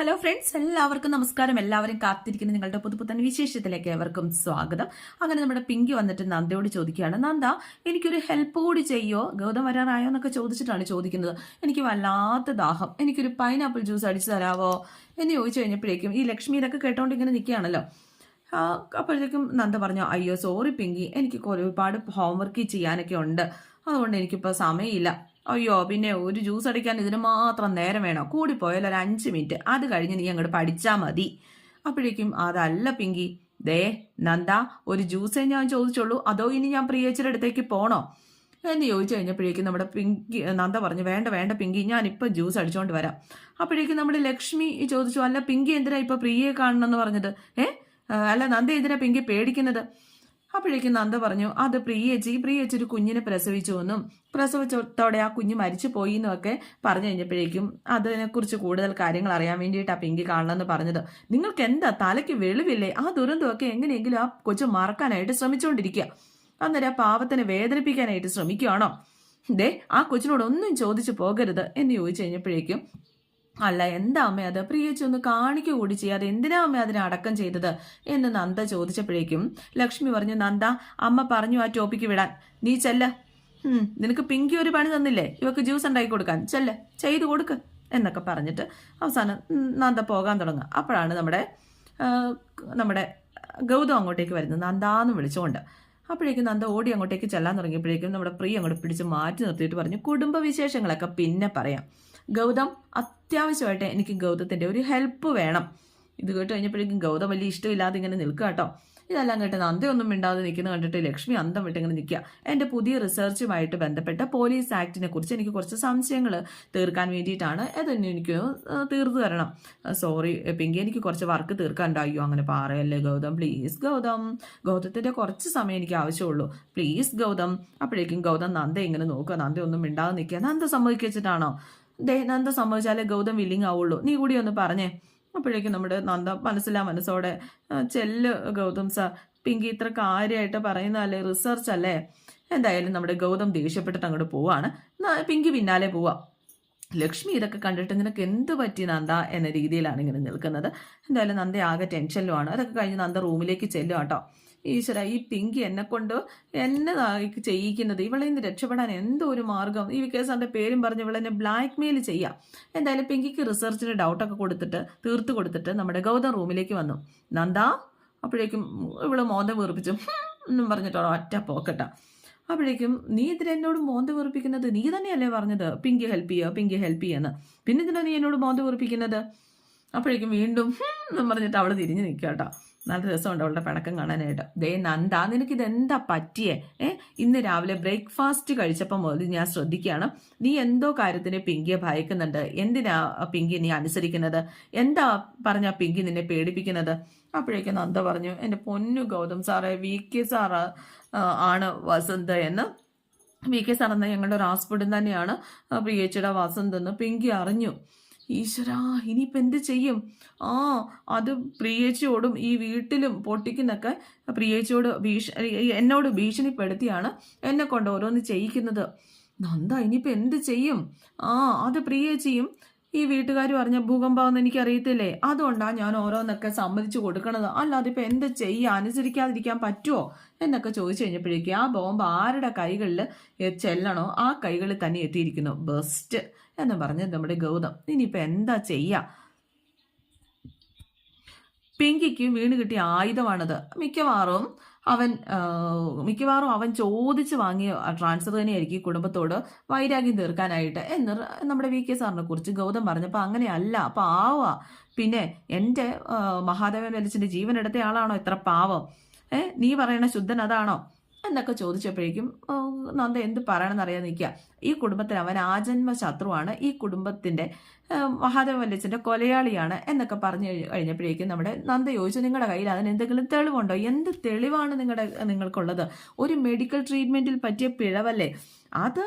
Hello friends എല്ലാവർക്കും നമസ്കാരം. എല്ലാവരും കാത്തിരിക്കുന്ന നിങ്ങളുടെ പുതുപുത്തൻ വിശേഷത്തിലേക്ക് ഏവർക്കും സ്വാഗതം. അങ്ങനെ നമ്മുടെ പിങ്കി വന്നിട്ട് നന്ദയോട് ചോദിക്കുകയാണ്. നന്ദ എനിക്കൊരു ഹെൽപ്പ് കൂടി ചെയ്യോ? ഗൗതം വരാറായോ എന്നൊക്കെ ചോദിച്ചിട്ടാണ് ചോദിക്കുന്നത്. എനിക്ക് വല്ലാത്ത ദാഹം. എനിക്കൊരു പൈനാപ്പിൾ ജ്യൂസ് അടിച്ചു തരാവോ എന്ന് ചോദിച്ചു കഴിഞ്ഞപ്പോഴേക്കും ഈ ലക്ഷ്മി ഇതൊക്കെ കേട്ടോണ്ട് ഇങ്ങനെ നിൽക്കുകയാണല്ലോ അപ്പോഴത്തേക്കും നന്ദ പറഞ്ഞു അയ്യോ സോറി പിങ്കി. എനിക്ക് ഒരുപാട് ഹോംവർക്ക് ചെയ്യാനൊക്കെ ഉണ്ട്. അതുകൊണ്ട് എനിക്കിപ്പോൾ സമയമില്ല. അയ്യോ പിന്നെ ഒരു ജ്യൂസ് അടിക്കാൻ ഇതിന് മാത്രം നേരം വേണോ? കൂടിപ്പോയാൽ ഒരു അഞ്ച് മിനിറ്റ് അത് കഴിഞ്ഞ് നീ അങ്ങോട്ട് പഠിച്ചാൽ മതി. അപ്പോഴേക്കും അതല്ല പിങ്കി. ദേ നന്ദ ഒരു ജ്യൂസേ ഞാൻ ചോദിച്ചുള്ളൂ അതോ ഇനി ഞാൻ പ്രിയേച്ചിയുടെ അടുത്തേക്ക് പോണോ? എന്ന് ചോദിച്ചു കഴിഞ്ഞപ്പോഴേക്കും നമ്മുടെ പിങ്കി നന്ദ പറഞ്ഞു വേണ്ട വേണ്ട പിങ്കി ഞാൻ ഇപ്പം ജ്യൂസ് അടിച്ചുകൊണ്ട് വരാം. അപ്പോഴേക്കും നമ്മുടെ ലക്ഷ്മി ചോദിച്ചു അല്ല പിങ്കി എന്തിനാ ഇപ്പൊ പ്രിയയെ കാണണമെന്ന് പറഞ്ഞത്? ഏ? അല്ല നന്ദ എന്തിനാ പിങ്കി പേടിക്കുന്നത്? അപ്പോഴേക്കും നന്ദ പറഞ്ഞു അത് പ്രിയേച്ചി പ്രിയേച്ചി ഒരു കുഞ്ഞിനെ പ്രസവിച്ചു എന്നും പ്രസവിച്ചത്തോടെ ആ കുഞ്ഞ് മരിച്ചു പോയി എന്നൊക്കെ പറഞ്ഞു കഴിഞ്ഞപ്പോഴേക്കും അതിനെക്കുറിച്ച് കൂടുതൽ കാര്യങ്ങൾ അറിയാൻ വേണ്ടിയിട്ടാ പിങ്കി കാണണമെന്ന് പറഞ്ഞത്. നിങ്ങൾക്ക് എന്താ തലയ്ക്ക് വെളിവില്ലേ? ആ ദുരന്തമൊക്കെ എങ്ങനെയെങ്കിലും ആ കൊച്ചു മറക്കാനായിട്ട് ശ്രമിച്ചുകൊണ്ടിരിക്കുക അന്നേരം ആ പാവത്തിനെ വേദനിപ്പിക്കാനായിട്ട് ശ്രമിക്കുകയാണോ ദേ ആ കൊച്ചിനോട് ഒന്നും ചോദിച്ചു പോകരുത് എന്ന് ചോദിച്ചു കഴിഞ്ഞപ്പോഴേക്കും അല്ല എന്താ അമ്മ അത്? പ്രിയച്ചി ഒന്ന് കാണിക്കുക കൂടി ചെയ്യാതെ എന്തിനാ അമ്മ അതിനെ അടക്കം ചെയ്തത്? എന്ന് നന്ദ ചോദിച്ചപ്പോഴേക്കും ലക്ഷ്മി പറഞ്ഞു നന്ദ അമ്മ പറഞ്ഞു ആ ടോപ്പിക്ക് വിടാൻ. നീ ചെല്ല. നിനക്ക് പിങ്കി ഒരു പണി തന്നില്ലേ? ഇവക്ക് ജ്യൂസ് ഉണ്ടാക്കി കൊടുക്കാൻ. ചെല്ല. ചെയ്തു കൊടുക്ക്. എന്നൊക്കെ പറഞ്ഞിട്ട് അവസാനം നന്ദ പോകാൻ തുടങ്ങുക. അപ്പോഴാണ് നമ്മുടെ നമ്മുടെ ഗൗതം അങ്ങോട്ടേക്ക് വരുന്നത്. നന്ദാന്ന് വിളിച്ചുകൊണ്ട്. അപ്പോഴേക്കും നന്ദ ഓടി അങ്ങോട്ടേക്ക് ചെല്ലാൻ തുടങ്ങിയപ്പോഴേക്കും നമ്മുടെ പ്രിയ അങ്ങോട്ട് പിടിച്ച് മാറ്റി നിർത്തിയിട്ട് പറഞ്ഞു കുടുംബ വിശേഷങ്ങളൊക്കെ പിന്നെ പറയാം. ഗൗതം അത്യാവശ്യമായിട്ട് എനിക്ക് ഗൗതത്തിന്റെ ഒരു ഹെൽപ്പ് വേണം. ഇത് കേട്ട് കഴിഞ്ഞപ്പോഴേക്കും ഗൗതം വലിയ ഇഷ്ടമില്ലാതെ ഇങ്ങനെ നിൽക്കുക കേട്ടോ. ഇതെല്ലാം കേട്ട് നന്ദയൊന്നും മിണ്ടാതെ നിൽക്കുന്ന കണ്ടിട്ട് ലക്ഷ്മി അന്തം വിട്ട് ഇങ്ങനെ നിൽക്കുക. എന്റെ പുതിയ റിസർച്ചുമായിട്ട് ബന്ധപ്പെട്ട പോലീസ് ആക്ടിനെ കുറിച്ച് എനിക്ക് കുറച്ച് സംശയങ്ങൾ തീർക്കാൻ വേണ്ടിയിട്ടാണ്. അതൊന്നും എനിക്ക് തീർത്തു തരണം. സോറി പിങ്കി എനിക്ക് കുറച്ച് വർക്ക് തീർക്കാനുണ്ട്. അയ്യോ അങ്ങനെ പറയല്ലേ ഗൗതം? പ്ലീസ് ഗൗതം. ഗൗതത്തിന്റെ കുറച്ച് സമയം എനിക്ക് ആവശ്യമുള്ളൂ. പ്ലീസ് ഗൗതം. അപ്പോഴേക്കും ഗൗതം നന്ദ ഇങ്ങനെ നോക്കുക. നന്ദ ഒന്നും മിണ്ടാതെ നിൽക്കുക. നന്ദ സംഭവിക്കാണോ ദേ നന്ദ സമ്മതിച്ചാലേ ഗൗതം വില്ലിങ് ആവുള്ളൂ. നീ കൂടി ഒന്ന് പറഞ്ഞേ. അപ്പോഴേക്കും നമ്മുടെ നന്ദ മനസ്സിലാ മനസ്സോടെ "ആ, ചെല്ല് ഗൗതം സാർ പിങ്കി ഇത്ര കാര്യമായിട്ട് പറയുന്നതല്ലേ റിസർച്ച് അല്ലേ? എന്തായാലും നമ്മുടെ ഗൗതം ദേഷ്യപ്പെട്ടിട്ട് അങ്ങോട്ട് പോവാണ്. പിങ്കി പിന്നാലെ പോവാം. ലക്ഷ്മി ഇതൊക്കെ കണ്ടിട്ട് നിനക്ക് എന്ത് പറ്റി നന്ദ? എന്ന രീതിയിലാണ് ഇങ്ങനെ നിൽക്കുന്നത്. എന്തായാലും നന്ദ ആകെ ടെൻഷനിലുമാണ് അതൊക്കെ കഴിഞ്ഞ് നന്ദ റൂമിലേക്ക് ചെല്ലും കേട്ടോ ഈശ്വര ഈ പിങ്കി എന്നെ കൊണ്ട് എന്നെ ദാ- ചെയ്യിക്കുന്നത്? ഇവളെ നിന്ന് രക്ഷപ്പെടാൻ എന്തോ ഒരു മാർഗം? ഈ വികേസാറിന്റെ പേരും പറഞ്ഞ് ഇവളെന്നെ ബ്ലാക്ക് മെയിൽ ചെയ്യാം. എന്തായാലും പിങ്കിക്ക് റിസർച്ചിന് ഡൗട്ടൊക്കെ കൊടുത്തിട്ട് തീർത്ത് കൊടുത്തിട്ട് നമ്മുടെ ഗൗതം റൂമിലേക്ക് വന്നു. നന്ദ അപ്പോഴേക്കും ഇവൾ മോന്തം വീർപ്പിച്ചു. എന്നും പറഞ്ഞിട്ടോ ഒറ്റ പോക്കട്ട അപ്പോഴേക്കും നീ ഇതിന് എന്നോട് മോന്ത വീർപ്പിക്കുന്നത്? നീ തന്നെയല്ലേ പറഞ്ഞത്? പിങ്കി ഹെൽപ്പ് ചെയ്യുക പിങ്കി ഹെൽപ്പ് ചെയ്യുന്ന. പിന്നെ ഇതിനാ നീ എന്നോട് മോന്ത വീർപ്പിക്കുന്നത്? അപ്പോഴേക്കും വീണ്ടും എന്നും പറഞ്ഞിട്ട് അവൾ തിരിഞ്ഞു നിൽക്കുക കേട്ടോ നല്ല രസമുണ്ട് അവളുടെ പിണക്കം കാണാനായിട്ട്. ദേ നന്ദാ നിനക്ക് ഇതെന്താ പറ്റിയേ? ഏ ഇന്ന് രാവിലെ ബ്രേക്ക്ഫാസ്റ്റ് കഴിച്ചപ്പോൾ മുതൽ ഞാൻ ശ്രദ്ധിക്കുകയാണ്. നീ എന്തോ കാര്യത്തിന് പിങ്കിയെ ഭയക്കുന്നുണ്ട്. എന്തിനാ പിങ്കി നീ അനുസരിക്കുന്നത്? എന്താ പറഞ്ഞ പിങ്കി നിന്നെ പേടിപ്പിക്കുന്നത്? അപ്പോഴേക്കും നന്ദ പറഞ്ഞു എന്റെ പൊന്നു ഗൗതം സാറേ വി കെ സാറ് ആണ് വസന്ത് എന്ന്. വി കെ സാർ എന്ന ഞങ്ങളുടെ ഒരു ഹോസ്പിറ്റൽ തന്നെയാണ്. പ്രിയച്ചയുടെ വസന്ത് എന്ന് പിങ്കി അറിഞ്ഞു. ഈശ്വരാ ഇനിയിപ്പോൾ എന്ത് ചെയ്യും? ആ അത് പ്രിയേച്ചിയോടും ഈ വീട്ടിലും പൊട്ടിക്കുന്നൊക്കെ പ്രിയേച്ചിയോട് ഭീഷ എന്നോട് ഭീഷണിപ്പെടുത്തിയാണ് എന്നെ കൊണ്ട് ഓരോന്ന് ചെയ്യിക്കുന്നത്. നന്ദ ഇനിയിപ്പോൾ എന്ത് ചെയ്യും? ആ അത് പ്രിയേച്ചിയും ഈ വീട്ടുകാർ പറഞ്ഞ ഭൂകമ്പാവെന്ന് എനിക്കറിയത്തില്ലേ? അതുകൊണ്ടാണ് ഞാൻ ഓരോന്നൊക്കെ സമ്മതിച്ചു കൊടുക്കണത്. അല്ലാതെ ഇപ്പം എന്ത് ചെയ്യുക അനുസരിക്കാതിരിക്കാൻ പറ്റുമോ എന്നൊക്കെ ചോദിച്ചു കഴിഞ്ഞപ്പോഴേക്കും ആ ബോംബ് ആരുടെ കൈകളിൽ ചെല്ലണോ? ആ കൈകളിൽ തന്നെ എത്തിയിരിക്കുന്നു. ബെസ്റ്റ് എന്ന് പറഞ്ഞ് നമ്മുടെ ഗൗതം. ഇനിയിപ്പോൾ എന്താ ചെയ്യുക പിങ്കിക്ക് വീണ് കിട്ടിയ ആയുധമാണത്. മിക്കവാറും അവൻ മിക്കവാറും അവൻ ചോദിച്ച് വാങ്ങിയ ട്രാൻസ്ഫർ തന്നെയായിരിക്കും കുടുംബത്തോട് വൈരാഗ്യം തീർക്കാനായിട്ട്. എന്ന് നമ്മുടെ വി കെ സാറിനെ കുറിച്ച് ഗൗതം പറഞ്ഞപ്പോൾ അങ്ങനെയല്ല പാവാ പിന്നെ എന്റെ മഹാദേവൻ വലിച്ചിന്റെ ജീവൻ ആളാണോ ഇത്ര പാവം? ഏ നീ പറയണ ശുദ്ധൻ അതാണോ? എന്നൊക്കെ ചോദിച്ചപ്പോഴേക്കും നന്ദ എന്ത് പറയണമെന്ന് അറിയാൻ നിൽക്കുക. ഈ കുടുംബത്തിൽ അവൻ ആജന്മ ശത്രുവാണ്. ഈ കുടുംബത്തിന്റെ ആ, മഹാദേവ വല്യച്ഛന്റെ കൊലയാളിയാണ് എന്നൊക്കെ പറഞ്ഞു കഴിഞ്ഞപ്പോഴേക്കും നമ്മുടെ നന്ദ ചോദിച്ചു നിങ്ങളുടെ കയ്യിൽ അതിന് എന്തെങ്കിലും തെളിവുണ്ടോ? എന്ത് തെളിവാണ് നിങ്ങളുടെ നിങ്ങൾക്കുള്ളത്? ഒരു മെഡിക്കൽ ട്രീറ്റ്മെന്റിൽ പറ്റിയ പിഴവല്ലേ? അത്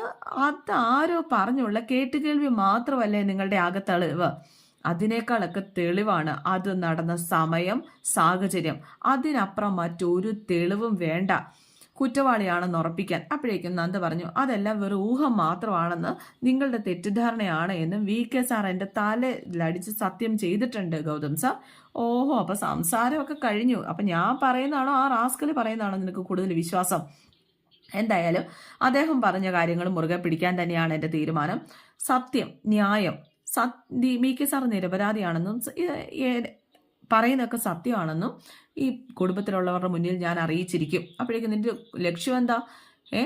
അത് ആരോ പറഞ്ഞുള്ള കേട്ടുകേൾവി മാത്രമല്ലേ നിങ്ങളുടെ ആകെ തെളിവ്. അതിനേക്കാളൊക്കെ തെളിവാണ് അത് നടന്ന സമയം സാഹചര്യം. അതിനപ്പുറം മറ്റൊരു തെളിവും വേണ്ട. കുറ്റവാളിയാണെന്ന് ഉറപ്പിക്കാൻ. അപ്പോഴേക്കും നന്ദ പറഞ്ഞു അതെല്ലാം വെറും ഊഹം മാത്രമാണെന്ന് നിങ്ങളുടെ തെറ്റിദ്ധാരണയാണ് എന്നും വി കെ സാർ എന്റെ തലയിലടിച്ച് സത്യം ചെയ്തിട്ടുണ്ട് ഗൗതം സാർ. ഓഹോ അപ്പൊ സംസാരമൊക്കെ കഴിഞ്ഞു. അപ്പൊ ഞാൻ പറയുന്നതാണോ? ആ റാസ്കൽ പറയുന്നതാണോ? നിനക്ക് കൂടുതൽ വിശ്വാസം? എന്തായാലും അദ്ദേഹം പറഞ്ഞ കാര്യങ്ങൾ മുറുകെ പിടിക്കാൻ തന്നെയാണ് എന്റെ തീരുമാനം. സത്യം ന്യായം. സത് വി കെ സാർ നിരപരാധിയാണെന്നും പറയുന്നതൊക്കെ സത്യമാണെന്നും ഈ കുടുംബത്തിലുള്ളവരുടെ മുന്നിൽ ഞാൻ അറിയിച്ചിരിക്കും. അപ്പോഴേക്കും നിന്റെ ലക്ഷ്യം എന്താ? ഏ?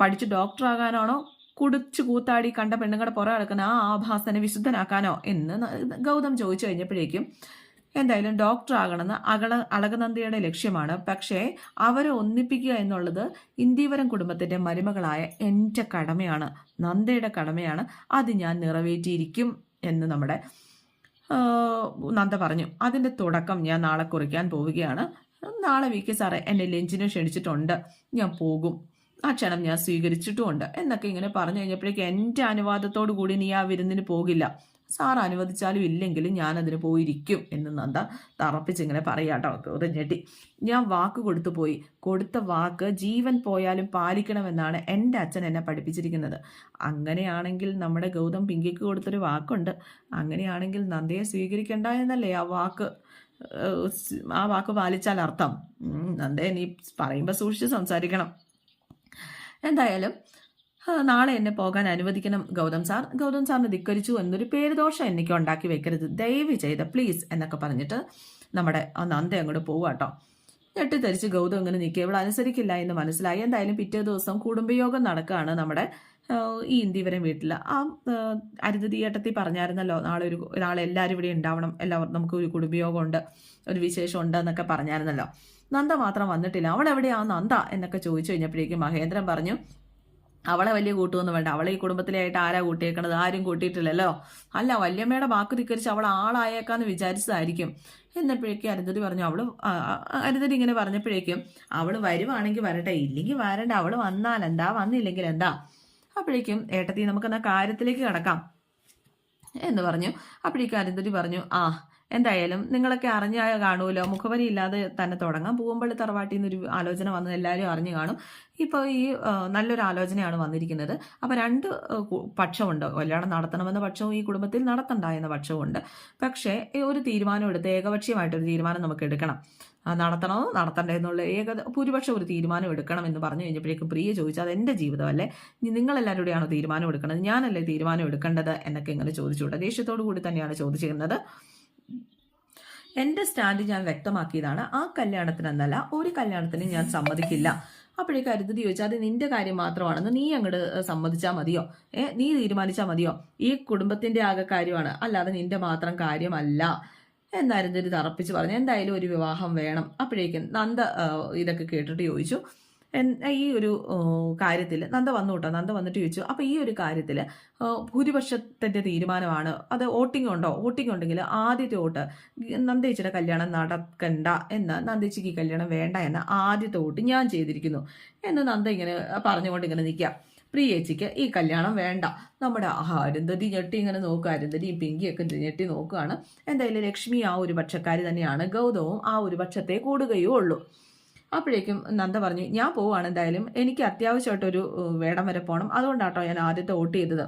പഠിച്ച് ഡോക്ടർ ആകാനാണോ? കുടിച്ചു കൂത്താടി കണ്ട പെണ്ണുങ്ങളുടെ പുറം കിടക്കുന്ന ആ ആഭാസനെ വിശുദ്ധനാക്കാനോ എന്ന് ഗൗതം ചോദിച്ചു കഴിഞ്ഞപ്പോഴേക്കും എന്തായാലും ഡോക്ടർ ആകണമെന്ന് അകള അളകനന്ദയുടെ ലക്ഷ്യമാണ്. പക്ഷേ അവരെ ഒന്നിപ്പിക്കുക എന്നുള്ളത് ഇന്ദീവരം കുടുംബത്തിന്റെ മരുമകളായ എന്റെ കടമയാണ്. നന്ദയുടെ കടമയാണ്. അത് ഞാൻ നിറവേറ്റിയിരിക്കും എന്ന് നമ്മുടെ നന്ദ പറഞ്ഞു. അതിന്റെ തുടക്കം ഞാൻ നാളെ കുറിക്കാൻ പോവുകയാണ്. നാളെ വി കെ സാറേ എന്നെ ലഞ്ചിന് ക്ഷണിച്ചിട്ടുണ്ട്. ഞാൻ പോകും. ആ ക്ഷണം ഞാൻ സ്വീകരിച്ചിട്ടുമുണ്ട്. എന്നൊക്കെ ഇങ്ങനെ പറഞ്ഞു കഴിഞ്ഞപ്പോഴേക്കും എന്റെ അനുവാദത്തോടു കൂടി നീ ആ വിരുന്നിന് പോകില്ല. സാർ അനുവദിച്ചാലും ഇല്ലെങ്കിലും അതിന് പോയിരിക്കും എന്ന് നന്ദ തറപ്പിച്ചിങ്ങനെ പറയാട്ടോ. ഗൗതം ഞെട്ടി. ഞാൻ വാക്ക് കൊടുത്തു പോയി. കൊടുത്ത വാക്ക് ജീവൻ പോയാലും പാലിക്കണമെന്നാണ് എന്റെ അച്ഛൻ എന്നെ പഠിപ്പിച്ചിരിക്കുന്നത്. അങ്ങനെയാണെങ്കിൽ നമ്മുടെ ഗൗതം പിങ്കിക്ക് കൊടുത്തൊരു വാക്കുണ്ട്. അങ്ങനെയാണെങ്കിൽ നന്ദയെ സ്വീകരിക്കണ്ട എന്നല്ലേ ആ വാക്ക്? ആ വാക്ക് പാലിച്ചാൽ അർത്ഥം. നന്ദേ നന്ദയെ നീ പറയുമ്പോൾ സൂക്ഷിച്ച് സംസാരിക്കണം. എന്തായാലും നാളെ എന്നെ പോകാൻ അനുവദിക്കണം ഗൗതം സാർ. ഗൗതം സാറിന് ധിക്കരിച്ചു എന്നൊരു പേരുദോഷം എനിക്ക് ഉണ്ടാക്കി വെക്കരുത്. ദയവ് ചെയ്ത് പ്ലീസ് എന്നൊക്കെ പറഞ്ഞിട്ട് നമ്മുടെ ആ നന്ദ അങ്ങോട്ട് പോവാട്ടോ ഞെട്ടിത്തരിച്ച് ഗൗതം ഇങ്ങനെ നിൽക്കുക. ഇവിടെ അനുസരിക്കില്ല എന്ന് മനസ്സിലായി. എന്തായാലും പിറ്റേ ദിവസം കുടുംബയോഗം നടക്കുകയാണ് നമ്മുടെ ഈ ഇന്ദിവരം വീട്ടിൽ. ആ അരുന്ധതി ഏട്ടത്തി പറഞ്ഞായിരുന്നല്ലോ നാളെ ഒരു നാളെ എല്ലാവരും ഇവിടെ ഉണ്ടാവണം. എല്ലാവരും നമുക്ക് ഒരു കുടുംബയോഗം ഉണ്ട് ഒരു വിശേഷം ഉണ്ട് എന്നൊക്കെ പറഞ്ഞായിരുന്നല്ലോ. നന്ദ മാത്രം വന്നിട്ടില്ല. അവൾ എവിടെയാ? നന്ദ എന്നൊക്കെ ചോദിച്ചു കഴിഞ്ഞപ്പോഴേക്കും മഹേന്ദ്രൻ പറഞ്ഞു അവളെ വലിയ കൂട്ടുമൊന്നും വേണ്ട. അവളെ ഈ കുടുംബത്തിലായിട്ട് ആരാ കൂട്ടിയേക്കണത്? ആരും കൂട്ടിയിട്ടില്ലല്ലോ. അല്ല വല്യമ്മയുടെ വാക്ക് ധിക്കരിച്ച് അവൾ ആളായേക്കാന്ന് വിചാരിച്ചതായിരിക്കും. എന്നപ്പോഴേക്കും അരുന്ധതി പറഞ്ഞു അവൾ അരുന്ധതി ഇങ്ങനെ പറഞ്ഞപ്പോഴേക്കും അവൾ വരുവാണെങ്കിൽ വരട്ടെ. ഇല്ലെങ്കിൽ വരണ്ട. അവൾ വന്നാൽ എന്താ? വന്നില്ലെങ്കിൽ എന്താ? അപ്പോഴേക്കും ഏട്ടത്തി നമുക്കെന്നാ കാര്യത്തിലേക്ക് കടക്കാം. എന്ന് പറഞ്ഞു. അപ്പോഴേക്കും അരുന്ധതി പറഞ്ഞു ആ എന്തായാലും നിങ്ങളൊക്കെ അറിഞ്ഞ കാണുമല്ലോ. മുഖവരി ഇല്ലാതെ തന്നെ തുടങ്ങാം. പൂവമ്പള്ളി തറവാട്ടിൽ നിന്നൊരു ആലോചന വന്നത് എല്ലാവരും അറിഞ്ഞു കാണും. ഇപ്പോൾ ഈ നല്ലൊരു ആലോചനയാണ് വന്നിരിക്കുന്നത്. അപ്പോൾ രണ്ട് പക്ഷമുണ്ട് കല്യാണം നടത്തണമെന്ന പക്ഷവും ഈ കുടുംബത്തിൽ നടത്തണ്ട എന്ന പക്ഷവുമുണ്ട് പക്ഷേ ഒരു തീരുമാനം എടുത്ത് ഏകപക്ഷീയമായിട്ടൊരു തീരുമാനം നമുക്ക് എടുക്കണം. നടത്തണോ? നടത്തണ്ടേ എന്നുള്ള ഏക ഭൂരിപക്ഷം ഒരു തീരുമാനം എടുക്കണം എന്ന് പറഞ്ഞു കഴിഞ്ഞപ്പോഴേക്കും പ്രിയ ചോദിച്ചു അത് എന്റെ ജീവിതമല്ലേ? നിങ്ങളെല്ലാവരുടെയാണോ തീരുമാനം എടുക്കുന്നത് ഞാനല്ലേ തീരുമാനം എടുക്കേണ്ടത്? എന്നൊക്കെ ഇങ്ങനെ ചോദിച്ചുകൂടെ ദേഷ്യത്തോടു കൂടി തന്നെയാണ് ചോദിച്ചിരുന്നത്. എന്റെ സ്റ്റാൻഡ് ഞാൻ വ്യക്തമാക്കിയതാണ്. ആ കല്യാണത്തിനെന്നല്ല ഒരു കല്യാണത്തിന് ഞാൻ സമ്മതിക്കില്ല. അപ്പോഴേ കരുതി ചോദിച്ചാൽ അത് നിന്റെ കാര്യം മാത്രമാണെന്ന് നീ അങ്ങോട്ട് സമ്മതിച്ചാൽ മതിയോ? ഏ നീ തീരുമാനിച്ചാൽ മതിയോ? ഈ കുടുംബത്തിന്റെ ആകെ കാര്യമാണ്. അല്ലാതെ നിന്റെ മാത്രം കാര്യമല്ല. എന്നായിരുന്നു തറപ്പിച്ച് പറഞ്ഞു എന്തായാലും ഒരു വിവാഹം വേണം. അപ്പോഴേക്കും നന്ദ ഇതൊക്കെ കേട്ടിട്ട് ചോദിച്ചു. ഈ ഒരു കാര്യത്തിൽ നന്ദ വന്നു കേട്ടോ നന്ദ വന്നിട്ട് ചോദിച്ചു. അപ്പോൾ ഈ ഒരു കാര്യത്തിൽ ഭൂരിപക്ഷത്തിന്റെ തീരുമാനമാണ് അത് വോട്ടിംഗ് ഉണ്ടോ? വോട്ടിംഗ് ഉണ്ടെങ്കിൽ ആദ്യത്തെ വോട്ട് നന്ദേച്ചിയുടെ കല്യാണം നടക്കണ്ട എന്ന് നന്ദേച്ചിക്ക് കല്യാണം വേണ്ട എന്ന ആദ്യത്തെ വോട്ട് ഞാൻ ചെയ്തിരിക്കുന്നു എന്ന് നന്ദ ഇങ്ങനെ പറഞ്ഞുകൊണ്ട് ഇങ്ങനെ നിൽക്കുക പ്രിയേച്ചിക്ക് ഈ കല്യാണം വേണ്ട. നമ്മുടെ അരുന്ധതി ഞെട്ടി ഇങ്ങനെ നോക്കുക. അരുന്ധതിയും പിങ്കിയൊക്കെ ഞെട്ടി നോക്കുകയാണ്. എന്തായാലും ലക്ഷ്മി ആ ഒരു പക്ഷക്കാരി തന്നെയാണ്. ഗൗതവും ആ ഒരു പക്ഷത്തെ കൂടുകയേ ഉള്ളൂ അപ്പോഴേക്കും നന്ദ പറഞ്ഞു ഞാൻ പോവാണ് എന്തായാലും. എനിക്ക് അത്യാവശ്യമായിട്ടൊരു വേടം വരെ പോകണം അതുകൊണ്ടാട്ടോ ഞാൻ ആദ്യത്തെ വോട്ട് ചെയ്തത്.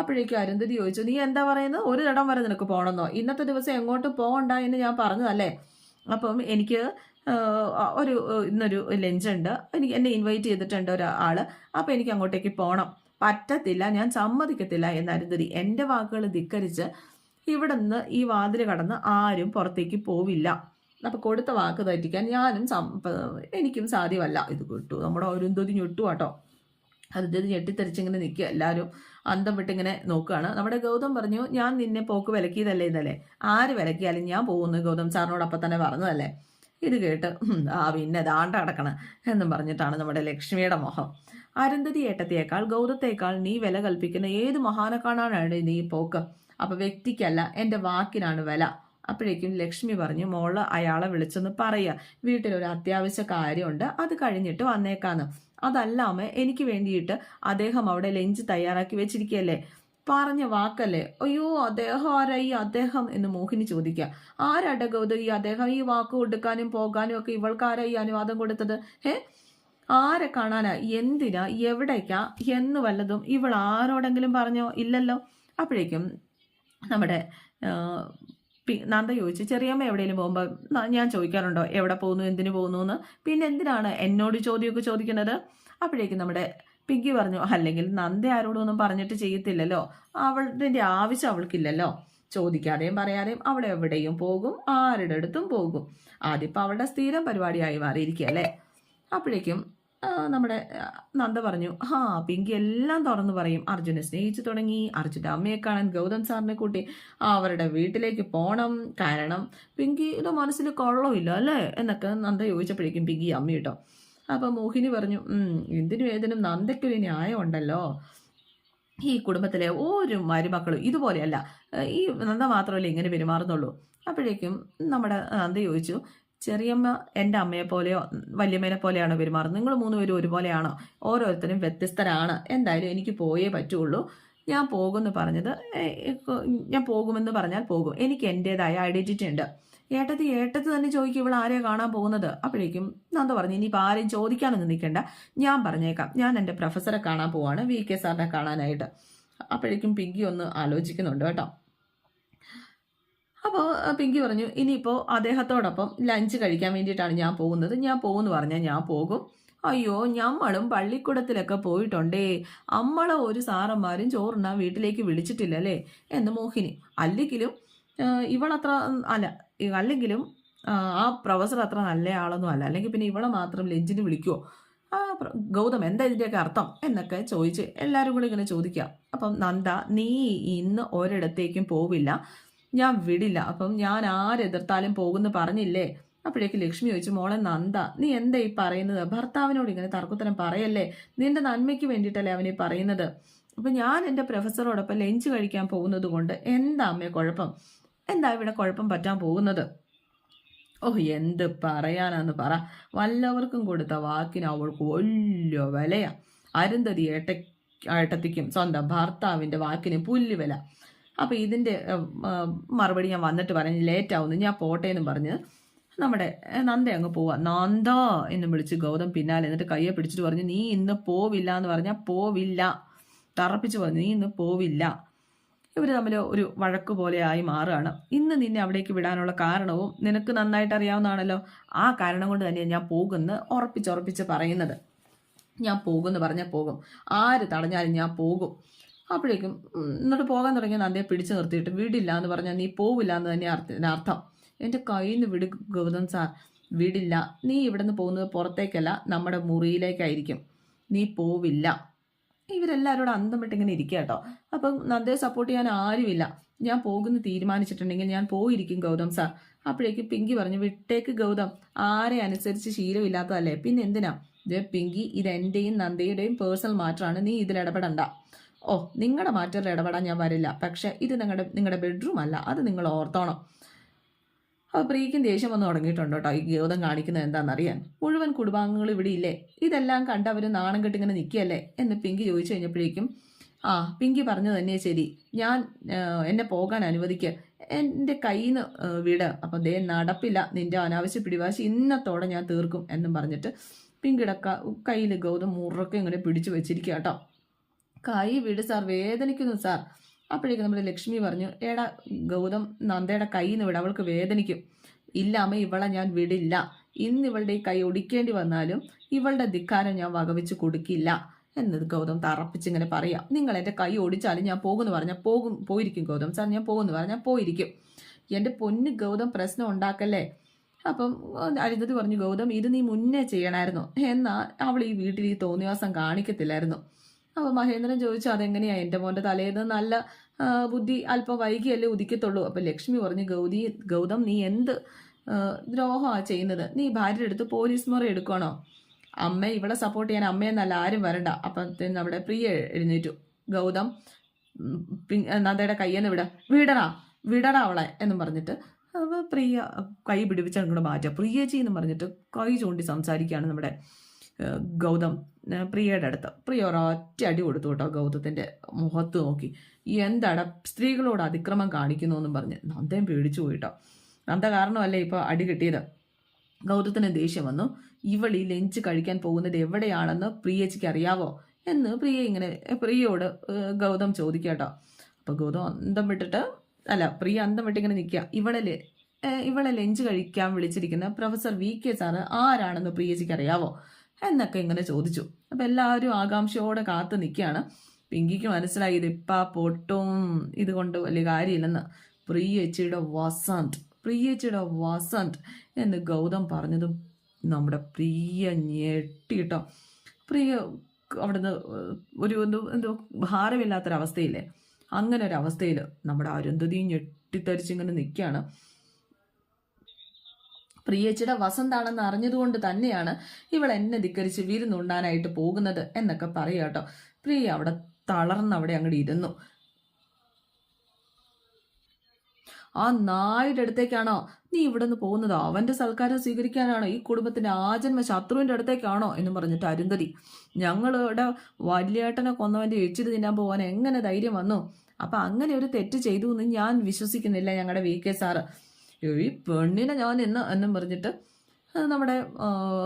അപ്പോഴേക്കും അരുന്ധതി ചോദിച്ചു നീ എന്താ പറയുന്നത്? ഒരു ഇടം വരെ നിനക്ക് പോകണമെന്നോ? ഇന്നത്തെ ദിവസം എങ്ങോട്ട് പോകണ്ട എന്ന് ഞാൻ പറഞ്ഞതല്ലേ? അപ്പം എനിക്ക് ഒരു ഇന്നൊരു ലഞ്ച് ഉണ്ട് എനിക്ക് എന്നെ ഇൻവൈറ്റ് ചെയ്തിട്ടുണ്ട് ഒരാൾ അപ്പം എനിക്ക് അങ്ങോട്ടേക്ക് പോകണം പറ്റത്തില്ല ഞാൻ സമ്മതിക്കത്തില്ല എന്ന് അരുന്ധതി എന്റെ വാക്കുകൾ ധിക്കരിച്ച് ഇവിടെ നിന്ന് ഈ വാതിൽ കടന്ന് ആരും പുറത്തേക്ക് പോവില്ല. അപ്പൊ കൊടുത്ത വാക്ക് തെറ്റിക്കാൻ ഞാനും എനിക്കും സാധ്യമല്ല. ഇത് കിട്ടു നമ്മുടെ അരുന്ധതി ഞെട്ടു കേട്ടോ അരുന്ധതി ഞെട്ടിത്തെറിച്ചിങ്ങനെ നിൽക്കുക. എല്ലാവരും അന്തം വിട്ടിങ്ങനെ നോക്കുകയാണ്. നമ്മുടെ ഗൗതം പറഞ്ഞു ഞാൻ നിന്നെ പോക്ക് വിലക്കിയതല്ലേ ഇന്നലെ? ആര് വിലക്കിയാലും ഞാൻ പോകുന്നു ഗൗതം സാറിനോട് അപ്പം തന്നെ പറഞ്ഞതല്ലേ? ഇത് കേട്ട് ആ പിന്നെ ദാണ്ട അടക്കണം എന്നും പറഞ്ഞിട്ടാണ് നമ്മുടെ ലക്ഷ്മിയുടെ മുഖം. അരുന്ധതി ഏട്ടത്തേക്കാൾ ഗൗതത്തേക്കാൾ നീ വില കൽപ്പിക്കുന്ന ഏത് മഹാനെ കാണാനാണ് നീ പോക്ക്? അപ്പൊ വ്യക്തിക്കല്ല എന്റെ വാക്കിനാണ് വില. അപ്പോഴേക്കും ലക്ഷ്മി പറഞ്ഞു മോൾ അയാളെ വിളിച്ചൊന്ന് പറയുക. വീട്ടിലൊരു അത്യാവശ്യ കാര്യമുണ്ട്. അത് കഴിഞ്ഞിട്ട് വന്നേക്കാന്ന്. അതല്ലാമേ എനിക്ക് വേണ്ടിയിട്ട് അദ്ദേഹം അവിടെ ലഞ്ച് തയ്യാറാക്കി വെച്ചിരിക്കുകയല്ലേ? പറഞ്ഞ വാക്കല്ലേ? അയ്യോ അദ്ദേഹം ആരായി? അദ്ദേഹം എന്ന് മോഹിനി ചോദിക്കുക. ആരാട്ടെ ഗൗതം ഈ അദ്ദേഹം ഈ വാക്ക് കൊടുക്കാനും പോകാനും ഒക്കെ ഇവൾക്ക് ആരായി അനുവാദം കൊടുത്തത്? ഏ ആരെ കാണാനാ? എന്തിനാ? എവിടേക്കാ? എന്ന് വല്ലതും ഇവൾ ആരോടെങ്കിലും പറഞ്ഞോ? ഇല്ലല്ലോ. അപ്പോഴേക്കും നമ്മുടെ നന്ദ ചോദിച്ചു ചെറിയമ്മ എവിടെയെങ്കിലും പോകുമ്പോൾ ഞാൻ ചോദിക്കാറുണ്ടോ? എവിടെ പോകുന്നു? എന്തിനു പോകുന്നു എന്ന് പിന്നെ എന്തിനാണ് എന്നോട് ചോദ്യമൊക്കെ ചോദിക്കുന്നത്? അപ്പോഴേക്കും നമ്മുടെ പിഗ്ഗി പറഞ്ഞു അല്ലെങ്കിൽ നന്ദ ആരോടൊന്നും പറഞ്ഞിട്ട് ചെയ്യത്തില്ലല്ലോ. അവളുടെ ആവശ്യം അവൾക്കില്ലല്ലോ. ചോദിക്കാതെയും പറയാതെയും അവിടെ എവിടെയും പോകും ആരുടെ അടുത്തും പോകും. ആദ്യം അവളുടെ സ്ഥിരം പരിപാടിയായി മാറിയിരിക്കുക അല്ലേ അപ്പോഴേക്കും നമ്മുടെ നന്ദ പറഞ്ഞു ആ പിങ്കി എല്ലാം തുറന്നു പറയും. അർജുനെ സ്നേഹിച്ചു തുടങ്ങി. അർജുന്റെ അമ്മയെ കാണാൻ ഗൗതം സാറിനെ കൂട്ടി. അവരുടെ വീട്ടിലേക്ക് പോണം. കാരണം പിങ്കി ഇത് മനസ്സിൽ കൊള്ളമില്ല അല്ലേ? എന്നൊക്കെ നന്ദ ചോദിച്ചപ്പോഴേക്കും പിങ്കി അമ്മ കേട്ടോ അപ്പൊ മോഹിനി പറഞ്ഞു "ഉം, എന്തിനും ഏതിനും നന്ദയ്ക്കൊരു ന്യായം ഉണ്ടല്ലോ ഈ കുടുംബത്തിലെ ഒരു മരുമക്കളും ഇതുപോലെയല്ല. ഈ നന്ദ മാത്രമല്ല ഇങ്ങനെ പെരുമാറുന്നുള്ളൂ. അപ്പോഴേക്കും നമ്മുടെ നന്ദ ചോദിച്ചു ചെറിയമ്മ എന്റെ അമ്മയെ പോലെയോ വല്യമ്മേനെ പോലെയാണോ പെരുമാറുന്നത്? നിങ്ങൾ മൂന്നുപേരും ഒരുപോലെയാണോ? ഓരോരുത്തരും വ്യത്യസ്തരാണ്. എന്തായാലും എനിക്ക് പോയേ പറ്റുള്ളൂ. ഞാൻ പോകുമെന്ന് പറഞ്ഞത് ഞാൻ പോകുമെന്ന് പറഞ്ഞാൽ പോകും. എനിക്ക് എന്റെതായ ഐഡന്റിറ്റി ഉണ്ട്. ഏട്ടത്തി ഏട്ടത്തി തന്നെ ചോദിക്കും ഇവൾ ആരെയാണ് കാണാൻ പോകുന്നത്? അപ്പോഴേക്കും നന്ദ പറഞ്ഞു ഇനിയിപ്പോൾ ആരെയും ചോദിക്കാനൊന്നും നിൽക്കേണ്ട. ഞാൻ പറഞ്ഞേക്കാം. ഞാൻ എന്റെ പ്രൊഫസറെ കാണാൻ പോവാണ് വി കെ സാറിനെ കാണാനായിട്ട്. അപ്പോഴേക്കും പിങ്കി ഒന്ന് ആലോചിക്കുന്നുണ്ട് കേട്ടോ. അപ്പോൾ പിങ്കി പറഞ്ഞു ഇനിയിപ്പോൾ അദ്ദേഹത്തോടൊപ്പം ലഞ്ച് കഴിക്കാൻ വേണ്ടിയിട്ടാണ് ഞാൻ പോകുന്നത്. ഞാൻ പോകുമെന്ന് പറഞ്ഞാൽ ഞാൻ പോകും. അയ്യോ ഞമ്മളും പള്ളിക്കൂടത്തിലൊക്കെ പോയിട്ടുണ്ടേ. അമ്മളെ ഒരു സാറന്മാരും ചോറുണ്ണാൻ വീട്ടിലേക്ക് വിളിച്ചിട്ടില്ലല്ലേ? എന്ന് മോഹിനി. അല്ലെങ്കിലും ഇവളത്ര അല്ല അല്ലെങ്കിലും ആ, ആ പ്രൊഫസർ അത്ര നല്ല ആളൊന്നും അല്ല. അല്ലെങ്കിൽ പിന്നെ ഇവളെ മാത്രം ലഞ്ചിന് വിളിക്കുമോ ആ ഗൗതം എന്താ ഇതിന്റെയൊക്കെ അർത്ഥം? എന്നൊക്കെ ചോദിച്ച് എല്ലാവരും കൂടി ഇങ്ങനെ ചോദിക്കുക അപ്പം നന്ദ നീ ഇന്ന് ഒരിടത്തേക്കും പോവില്ല. ഞാൻ വിടില്ല. അപ്പം ഞാൻ ആരെതിർത്താലും പോകുന്നു പറഞ്ഞില്ലേ? അപ്പോഴേക്ക് ലക്ഷ്മി ചോദിച്ചു മോളെ നന്ദ നീ എന്താ ഈ പറയുന്നത്? ഭർത്താവിനോട് ഇങ്ങനെ തർക്കുത്തരം പറയല്ലേ? നിന്റെ നന്മയ്ക്ക് വേണ്ടിയിട്ടല്ലേ അവനീ പറയുന്നത്? അപ്പൊ ഞാൻ എന്റെ പ്രൊഫസറോടൊപ്പം ലഞ്ച് കഴിക്കാൻ പോകുന്നത് കൊണ്ട് എന്താ അമ്മേ കുഴപ്പം? എന്താ ഇവിടെ കുഴപ്പം പറ്റാൻ പോകുന്നത്? ഓ എന്ത് പറയാനാന്ന് പറ. വല്ലവർക്കും കൊടുത്ത വാക്കിന് അവൾക്ക് വലിയ വിലയാ. അരുന്ധതി ഏട്ട ഏട്ടത്തിക്കും സ്വന്തം ഭർത്താവിന്റെ വാക്കിന് പുല്ല് വില. അപ്പോൾ ഇതിന്റെ മറുപടി ഞാൻ വന്നിട്ട് പറഞ്ഞ് ലേറ്റ് ആവുന്നു. ഞാൻ പോട്ടെ എന്നും പറഞ്ഞ് നമ്മുടെ നന്ദ അങ്ങ് പോവാ. നന്ദ എന്ന് വിളിച്ച് ഗൗതം പിന്നാലെ എന്നിട്ട് കയ്യെ പിടിച്ചിട്ട് പറഞ്ഞു നീ ഇന്ന് പോവില്ല എന്ന് പറഞ്ഞാൽ പോവില്ല. തറപ്പിച്ച് പറഞ്ഞു നീ ഇന്ന് പോവില്ല. ഇവർ തമ്മിൽ ഒരു വഴക്ക് പോലെ ആയി മാറുകയാണ്. ഇന്ന് നിന്നെ അവിടേക്ക് വിടാനുള്ള കാരണവും നിനക്ക് നന്നായിട്ട് അറിയാവുന്നതാണല്ലോ. ആ കാരണം കൊണ്ട് തന്നെയാണ് ഞാൻ പോകുമെന്ന് ഉറപ്പിച്ചുറപ്പിച്ച് പറയുന്നത്. ഞാൻ പോകുമെന്ന് പറഞ്ഞാൽ പോകും. ആര് തടഞ്ഞാലും ഞാൻ പോകും. അപ്പോഴേക്കും എന്നിട്ട് പോകാൻ തുടങ്ങിയ നന്ദയെ പിടിച്ചു നിർത്തിയിട്ട് വീടില്ല എന്ന് പറഞ്ഞാൽ നീ പോവില്ല എന്ന് തന്നെ അർത്ഥ- എന്റെ കയ്യിൽ നിന്ന് വിട് ഗൗതം സാർ. വിടില്ല. നീ ഇവിടെ നിന്ന് പോകുന്നത് പുറത്തേക്കല്ല നമ്മുടെ മുറിയിലേക്കായിരിക്കും. നീ പോവില്ല. ഇവരെല്ലാവരോടും അന്തം വിട്ടിങ്ങനെ ഇരിക്കുക കേട്ടോ. അപ്പം നന്ദയെ സപ്പോർട്ട് ചെയ്യാൻ ആരുമില്ല. ഞാൻ പോകുന്ന തീരുമാനിച്ചിട്ടുണ്ടെങ്കിൽ ഞാൻ പോയിരിക്കും ഗൗതം സാർ. അപ്പോഴേക്കും പിങ്കി പറഞ്ഞു വിട്ടേക്ക് ഗൗതം. ആരെ അനുസരിച്ച് ശീലമില്ലാത്തതല്ലേ? പിന്നെ എന്തിനാ? ഇത് പിങ്കി ഇത് എന്റെയും നന്ദയുടെയും പേഴ്സണൽ മാറ്ററാണ് നീ ഇതിൽ ഇടപെടണ്ട. ഓ നിങ്ങളുടെ മാറ്ററിൽ ഇടപെടാൻ ഞാൻ വരില്ല. പക്ഷെ ഇത് നിങ്ങളുടെ നിങ്ങളുടെ ബെഡ്റൂം അല്ല. അത് നിങ്ങൾ ഓർത്തോണം. അപ്പോൾ പ്രീക്കും ദേഷ്യം വന്ന് തുടങ്ങിയിട്ടുണ്ട് കേട്ടോ ഈ ഗൗതം കാണിക്കുന്നത് എന്താണെന്നറിയാൻ. മുഴുവൻ കുടുംബാംഗങ്ങൾ ഇവിടെ ഇല്ലേ? ഇതെല്ലാം കണ്ട് അവർ നാണം കെട്ടിങ്ങനെ നിൽക്കുകയല്ലേ? എന്ന് പിങ്കി ചോദിച്ചു കഴിഞ്ഞപ്പോഴേക്കും ആ പിങ്കി പറഞ്ഞു തന്നെ ശരി. ഞാൻ എന്നെ പോകാൻ അനുവദിക്കുക എന്റെ കയ്യിൽ നിന്ന് വിട്. അപ്പം ദേ നടപ്പില്ല. നിന്റെ അനാവശ്യ പിടിവാശി ഇന്നത്തോടെ ഞാൻ തീർക്കും എന്നും പറഞ്ഞിട്ട് പിങ്കിടക്ക കയ്യിൽ ഗൗതം മുറക്കെ ഇങ്ങനെ പിടിച്ചു വെച്ചിരിക്കുക കേട്ടോ. കൈ വിട് സാർ വേദനിക്കുന്നു സാർ. അപ്പോഴേക്കും നമ്മുടെ ലക്ഷ്മി പറഞ്ഞു ഏടാ ഗൗതം നന്ദയുടെ കൈ നിന്ന് വിട അവൾക്ക് വേദനിക്കും. ഇല്ല അമ്മ ഇവളെ ഞാൻ വിടില്ല. ഇന്ന് ഇവളുടെ ഈ കൈ ഒടിക്കേണ്ടി വന്നാലും ഇവളുടെ ധിക്കാരം ഞാൻ വകവെച്ച് കൊടുക്കില്ല. എന്നത് ഗൗതം തറപ്പിച്ചിങ്ങനെ പറയാം. നിങ്ങൾ എന്റെ കൈ ഓടിച്ചാലും ഞാൻ പോകുമെന്ന് പറഞ്ഞാൽ പോകും പോയിരിക്കും ഗൗതം സാർ. ഞാൻ പോകുമെന്ന് പറഞ്ഞാൽ പോയിരിക്കും. എന്റെ പൊന്ന് ഗൗതം പ്രശ്നം ഉണ്ടാക്കല്ലേ? അപ്പം അരുന്ധതി പറഞ്ഞു ഗൗതം ഇത് നീ മുന്നേ ചെയ്യണമായിരുന്നു എന്നാൽ അവൾ ഈ വീട്ടിൽ ഈ തോന്നിവാസം കാണിക്കത്തില്ലായിരുന്നു. അപ്പോൾ മഹേന്ദ്രൻ ചോദിച്ചു അതെങ്ങനെയാ? എന്റെ മോന്റെ തലേന്ന് നല്ല ബുദ്ധി അല്പം വൈകിയല്ലേ ഉദിക്കത്തുള്ളൂ. അപ്പൊ ലക്ഷ്മി പറഞ്ഞു ഗൗതി ഗൗതം നീ എന്ത് ദ്രോഹമാണ് ചെയ്യുന്നത്? നീ ഭാര്യ എടുത്ത് പോലീസ് മുറി എടുക്കണോ? അമ്മ ഇവിടെ സപ്പോർട്ട് ചെയ്യാൻ അമ്മയെന്നല്ല ആരും വരണ്ട. അപ്പം നമ്മുടെ പ്രിയ എഴുന്നേറ്റു. ഗൗതം നന്ദയുടെ കയ്യെന്ന് വിട. വിടടാ വിടടാ അവളെ എന്നും പറഞ്ഞിട്ട് പ്രിയ കൈ പിടിപ്പിച്ച് അങ്ങോട്ട് മാറ്റുക പ്രിയജി എന്ന് പറഞ്ഞിട്ട് കൈ ചൂണ്ടി സംസാരിക്കുകയാണ് നമ്മുടെ ഗൗതം പ്രിയയുടെ അടുത്ത്. പ്രിയ ഒരൊറ്റ അടി കൊടുത്തു കേട്ടോ ഗൗതത്തിന്റെ മുഖത്ത് നോക്കി. എന്താടാ സ്ത്രീകളോട് അതിക്രമം കാണിക്കുന്നു എന്നും പറഞ്ഞ് നന്ദയും പേടിച്ചു പോയിട്ടോ നന്ദ കാരണമല്ലേ ഇപ്പോൾ അടി കിട്ടിയത്? ഗൗതത്തിന് ദേഷ്യം വന്നു. ഇവൾ ഈ ലഞ്ച് കഴിക്കാൻ പോകുന്നത് എവിടെയാണെന്ന് പ്രിയച്ചിക്ക് അറിയാവോ? എന്ന് പ്രിയ ഇങ്ങനെ പ്രിയയോട് ഗൗതം ചോദിക്കട്ടോ അപ്പോൾ ഗൗതം അന്തം വിട്ടിട്ട് അല്ല പ്രിയ അന്തം വിട്ട് ഇങ്ങനെ നിൽക്കുക. ഇവളെ ഇവളെ ലഞ്ച് കഴിക്കാൻ വിളിച്ചിരിക്കുന്ന പ്രൊഫസർ വി കെ സാറ് ആരാണെന്ന് പ്രിയച്ചിക്ക് അറിയാവോ? എന്നൊക്കെ ഇങ്ങനെ ചോദിച്ചു. അപ്പൊ എല്ലാവരും ആകാംക്ഷയോടെ കാത്തു നിൽക്കുകയാണ്. പിങ്കിക്ക് മനസ്സിലായി ഇതിപ്പാ പൊട്ടും ഇതുകൊണ്ട് വലിയ കാര്യമില്ലെന്ന്. പ്രിയച്ചിയുടെ വസന്ത് പ്രിയച്ചിയുടെ വസന്ത് എന്ന് ഗൗതം പറഞ്ഞതും നമ്മുടെ പ്രിയ ഞെട്ടിട്ടോ പ്രിയ അവിടുന്ന് ഒരു എന്തോ എന്തോ ഭാരമില്ലാത്തൊരവസ്ഥയില്ലേ? അങ്ങനെ ഒരു നമ്മുടെ അരുന്ധതിയും ഞെട്ടിത്തരിച്ചിങ്ങനെ നിൽക്കുകയാണ്. പ്രിയച്ചിയുടെ വസന്താണെന്ന് അറിഞ്ഞതുകൊണ്ട് തന്നെയാണ് ഇവൾ എന്നെ ധിക്കരിച്ച് വിരുന്നുണ്ടാനായിട്ട് പോകുന്നത് എന്നൊക്കെ പറയാട്ടോ പ്രിയ അവിടെ തളർന്ന് അവിടെ അങ്ങോട്ട് ഇരുന്നു. ആ നായുടെ അടുത്തേക്കാണോ? നീ ഇവിടെ നിന്ന് പോകുന്നത് അവന്റെ സൽക്കാരം സ്വീകരിക്കാനാണോ? ഈ കുടുംബത്തിന്റെ ആജന്മ ശത്രുവിന്റെ അടുത്തേക്കാണോ? എന്ന് പറഞ്ഞിട്ട് അരുന്ധതി. ഞങ്ങളുടെ വലിയേട്ടനെ കൊന്നവന്റെ എച്ചിരി തിന്നാൻ പോകാൻ എങ്ങനെ ധൈര്യം വന്നു? അപ്പൊ അങ്ങനെ ഒരു തെറ്റ് ചെയ്തു എന്ന് ഞാൻ വിശ്വസിക്കുന്നില്ല ഞങ്ങളുടെ വി കെ സാറ്. ഈ പെണ്ണിനെ ഞാൻ ഇന്ന് എന്നും പറഞ്ഞിട്ട് നമ്മുടെ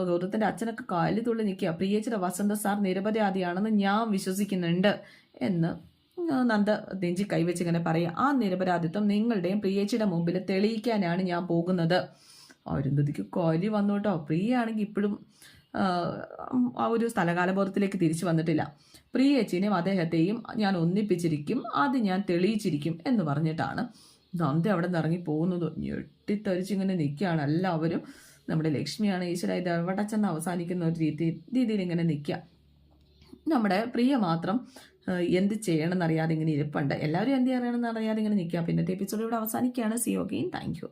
ഗൗതത്തിന്റെ അച്ഛനൊക്കെ കാലി തുള്ളി നിൽക്കുക. പ്രിയച്ചിയുടെ വസന്ത സാർ നിരപരാധിയാണെന്ന് ഞാൻ വിശ്വസിക്കുന്നുണ്ട് എന്ന് നന്ദ നെഞ്ചി കൈവച്ച് ഇങ്ങനെ പറയുക. ആ നിരപരാധിത്വം നിങ്ങളുടെയും പ്രിയേച്ചിയുടെ മുമ്പിൽ തെളിയിക്കാനാണ് ഞാൻ പോകുന്നത്. അരുന്ധതിക്ക് കോലി വന്നു കേട്ടോ പ്രിയയാണെങ്കിൽ ഇപ്പോഴും ആ ഒരു സ്ഥലകാലബോധത്തിലേക്ക് തിരിച്ചു വന്നിട്ടില്ല. പ്രിയേച്ചിനെയും അദ്ദേഹത്തെയും ഞാൻ ഒന്നിപ്പിച്ചിരിക്കും അത് ഞാൻ തെളിയിച്ചിരിക്കും എന്ന് പറഞ്ഞിട്ടാണ് നന്ദ അവിടെ നിന്ന് ഇറങ്ങി പോകുന്നത് ഞെട്ടിത്തെറിച്ചിങ്ങനെ നിൽക്കുകയാണ് എല്ലാവരും. നമ്മുടെ ലക്ഷ്മിയാണ് ഈശ്വര ഇത് എവിടെ ചെന്ന് അവസാനിക്കുന്ന ഒരു രീതി രീതിയിൽ ഇങ്ങനെ നിൽക്കുക. നമ്മുടെ പ്രിയ മാത്രം എന്ത് ചെയ്യണമെന്ന് അറിയാതെ ഇങ്ങനെ ഇരിപ്പുണ്ട്. എല്ലാവരും എന്ത് ചെയ്യണമെന്ന് അറിയാതെ ഇങ്ങനെ നിൽക്കുക. പിന്നത്തെ എപ്പിസോഡ് ഇവിടെ അവസാനിക്കുകയാണ്. C ഓക്കെയും thank you